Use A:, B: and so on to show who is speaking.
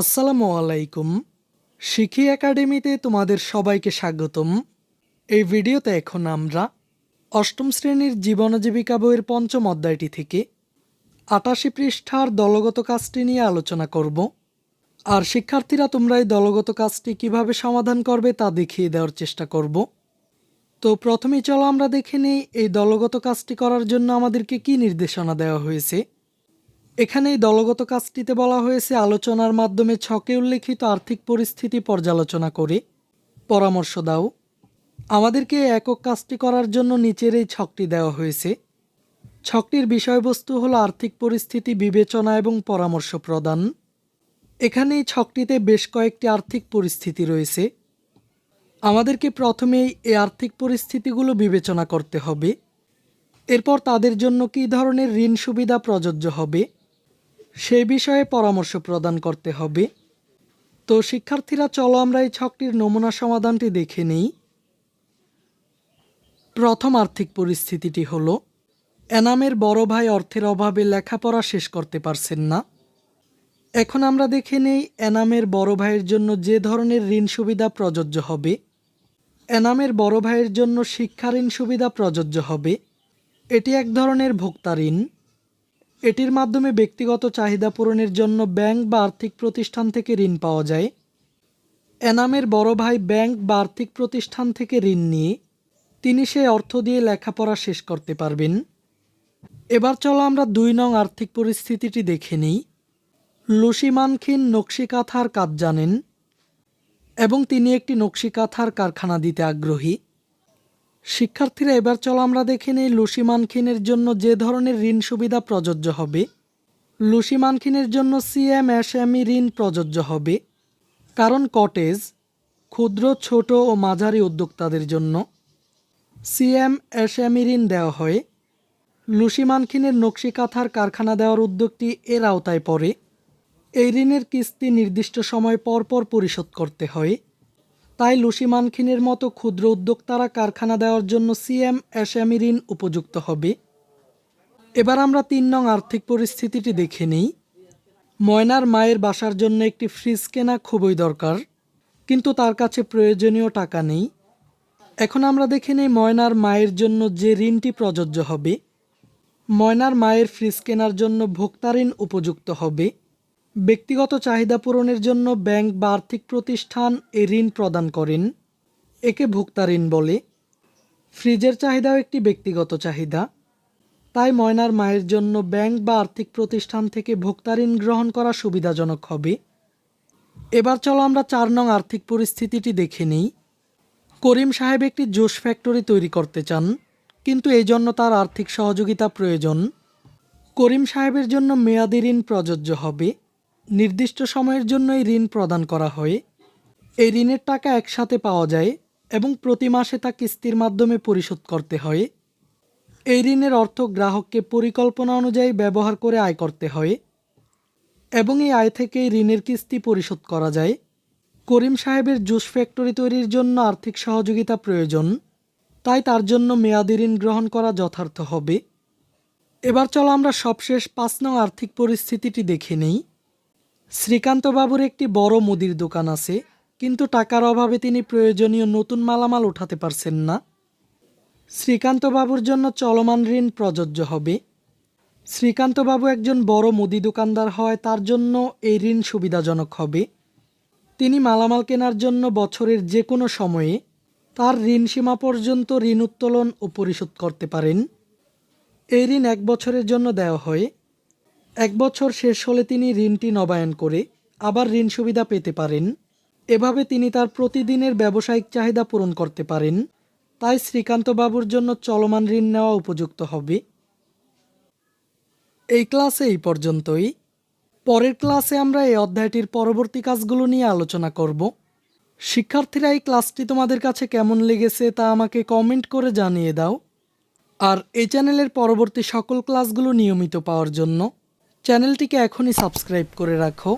A: আসসালামু আলাইকুম। শিখি একাডেমিতে তোমাদের সবাইকে স্বাগতম। এই ভিডিওতে এখন আমরা অষ্টম শ্রেণির জীবন জীবিকা বইয়ের পঞ্চম অধ্যায়টি থেকে আটাশি পৃষ্ঠার দলগত কাজটি নিয়ে আলোচনা করব। আর শিক্ষার্থীরা তোমরা এই দলগত কাজটি কীভাবে সমাধান করবে তা দেখিয়ে দেওয়ার চেষ্টা করব। তো প্রথমেই চলো আমরা দেখে নিই এই দলগত কাজটি করার জন্য আমাদেরকে কি নির্দেশনা দেওয়া হয়েছে। এখানে দলগত কাজটিতে বলা হয়েছে, আলোচনার মাধ্যমে ছকে উল্লেখিত আর্থিক পরিস্থিতি পর্যালোচনা করে। পরামর্শ দাও। আমাদেরকে একক কাজটি করার জন্য নিচের এই ছকটি দেওয়া হয়েছে। ছকটির বিষয়বস্তু হলো আর্থিক পরিস্থিতি বিবেচনা এবং পরামর্শ প্রদান। এখানে এই ছকটিতে বেশ কয়েকটি আর্থিক পরিস্থিতি রয়েছে। আমাদেরকে প্রথমেই এই আর্থিক পরিস্থিতিগুলো বিবেচনা করতে হবে। এরপর তাদের জন্য কী ধরনের ঋণ সুবিধা প্রযোজ্য হবে? সেই বিষয়ে পরামর্শ প্রদান করতে হবে। তো শিক্ষার্থীরা, চলো আমরা এই ছকটির নমুনা সমাধানটি দেখে নিই। প্রথম আর্থিক পরিস্থিতিটি হলো, এনামের বড় ভাই অর্থের অভাবে লেখাপড়া শেষ করতে পারছেন না। এখন আমরা দেখে নেই, এনামের বড় ভাইয়ের জন্য যে ধরনের ঋণ সুবিধা প্রযোজ্য হবে। এনামের বড় ভাইয়ের জন্য শিক্ষা ঋণ সুবিধা প্রযোজ্য হবে। এটি এক ধরনের ভোক্তা ঋণ। এটির মাধ্যমে ব্যক্তিগত চাহিদা পূরণের জন্য ব্যাংক বা আর্থিক প্রতিষ্ঠান থেকে ঋণ পাওয়া যায়। এনামের বড় ভাই ব্যাংক বা আর্থিক প্রতিষ্ঠান থেকে ঋণ নিয়ে তিনি সেই অর্থ দিয়ে লেখাপড়া শেষ করতে পারবেন। এবার চলো আমরা দুই নং আর্থিক পরিস্থিতিটি দেখে নিই। লুসি মানখিন নকশি কাঁথার কাজ জানেন এবং তিনি একটি নকশি কাঁথার কারখানা দিতে আগ্রহী। শিক্ষার্থীরা, এবার চলো আমরা দেখে নিই লুসি মানখিনের জন্য যে ধরনের ঋণ সুবিধা প্রযোজ্য হবে। লুসি মানখিনের জন্য সিএম এসএমই ঋণ প্রযোজ্য হবে। কারণ কটেজ, ক্ষুদ্র, ছোট ও মাঝারি উদ্যোক্তাদের জন্য সিএম এসএমই ঋণ দেওয়া হয়। লুসি মানখিনের নকশি কাঁথার কারখানা দেওয়ার উদ্যোগটি এর আওতায় পড়ে। এই ঋণের কিস্তি নির্দিষ্ট সময় পর পর পরিশোধ করতে হয়। তাই লুসি মানখিনের মতো ক্ষুদ্র উদ্যোক্তারা কারখানা দেওয়ার জন্য সিএম এসএমই ঋণ উপযুক্ত হবে। এবার আমরা তিন নং আর্থিক পরিস্থিতিটি দেখে নিই। ময়নার মায়ের বাসার জন্য একটি ফ্রিজ কেনা খুবই দরকার, কিন্তু তার কাছে প্রয়োজনীয় টাকা নেই। এখন আমরা দেখে নিই ময়নার মায়ের জন্য যে ঋণটি প্রযোজ্য হবে। ময়নার মায়ের ফ্রিজ কেনার জন্য ভোক্তা ঋণ উপযুক্ত হবে। ব্যক্তিগত চাহিদা পূরণের জন্য ব্যাংক বা আর্থিক প্রতিষ্ঠান এ ঋণ প্রদান করেন। একে ভোক্তা ঋণ বলে। ফ্রিজের চাহিদাও একটি ব্যক্তিগত চাহিদা। তাই ময়নার মায়ের জন্য ব্যাংক বা আর্থিক প্রতিষ্ঠান থেকে ভোক্তা ঋণ গ্রহণ করা সুবিধাজনক হবে। এবার চলো আমরা চার নং আর্থিক পরিস্থিতিটি দেখে নিই। করিম সাহেব একটি জুস ফ্যাক্টরি তৈরি করতে চান, কিন্তু এই জন্য তার আর্থিক সহযোগিতা প্রয়োজন। করিম সাহেবের জন্য মেয়াদি ঋণ প্রযোজ্য হবে। নির্দিষ্ট সময়ের জন্য এই ঋণ প্রদান করা হয়। এই ঋণের টাকা একসাথে পাওয়া যায় এবং প্রতি মাসে তা কিস্তির মাধ্যমে পরিশোধ করতে হয়। এই ঋণের অর্থ গ্রাহককে পরিকল্পনা অনুযায়ী ব্যবহার করে আয় করতে হয় এবং এই আয় থেকে ঋণের কিস্তি পরিশোধ করা যায়। করিম সাহেবের জুস ফ্যাক্টরি তৈরির জন্য আর্থিক সহযোগিতা প্রয়োজন, তাই তার জন্য মেয়াদি ঋণ গ্রহণ করা যথার্থ হবে। এবার চলো আমরা সবশেষ পাঁচ নং আর্থিক পরিস্থিতিটি দেখে নেই। শ্রীকান্তবাবুর একটি বড় মুদির দোকান আছে, কিন্তু টাকার অভাবে তিনি প্রয়োজনীয় নতুন মালামাল উঠাতে পারছেন না। শ্রীকান্তবাবুর জন্য চলমান ঋণ প্রযোজ্য হবে। শ্রীকান্তবাবু একজন বড় মুদি দোকানদার হয় তার জন্য এই ঋণ সুবিধাজনক হবে। তিনি মালামাল কেনার জন্য বছরের যে কোনো সময়ে তার ঋণ সীমা পর্যন্ত ঋণ উত্তোলন ও পরিশোধ করতে পারেন। এই ঋণ এক বছরের জন্য দেওয়া হয়। এক বছর শেষ হলে তিনি ঋণটি নবায়ন করে আবার ঋণ সুবিধা পেতে পারেন। এভাবে তিনি তার প্রতিদিনের ব্যবসায়িক চাহিদা পূরণ করতে পারেন। তাই শ্রীকান্ত বাবুর জন্য চলমান ঋণ নেওয়া উপযুক্ত হবে। এই ক্লাসে এই পর্যন্তই। পরের ক্লাসে আমরা এই অধ্যায়টির পরবর্তী কাজগুলো নিয়ে আলোচনা করব। শিক্ষার্থীরা এই ক্লাসটি তোমাদের কাছে কেমন লেগেছে তা আমাকে কমেন্ট করে জানিয়ে দাও। আর এই চ্যানেলের পরবর্তী সকল ক্লাসগুলো নিয়মিত পাওয়ার জন্য চ্যানেলটিকে এখনই সাবস্ক্রাইব করে রাখো।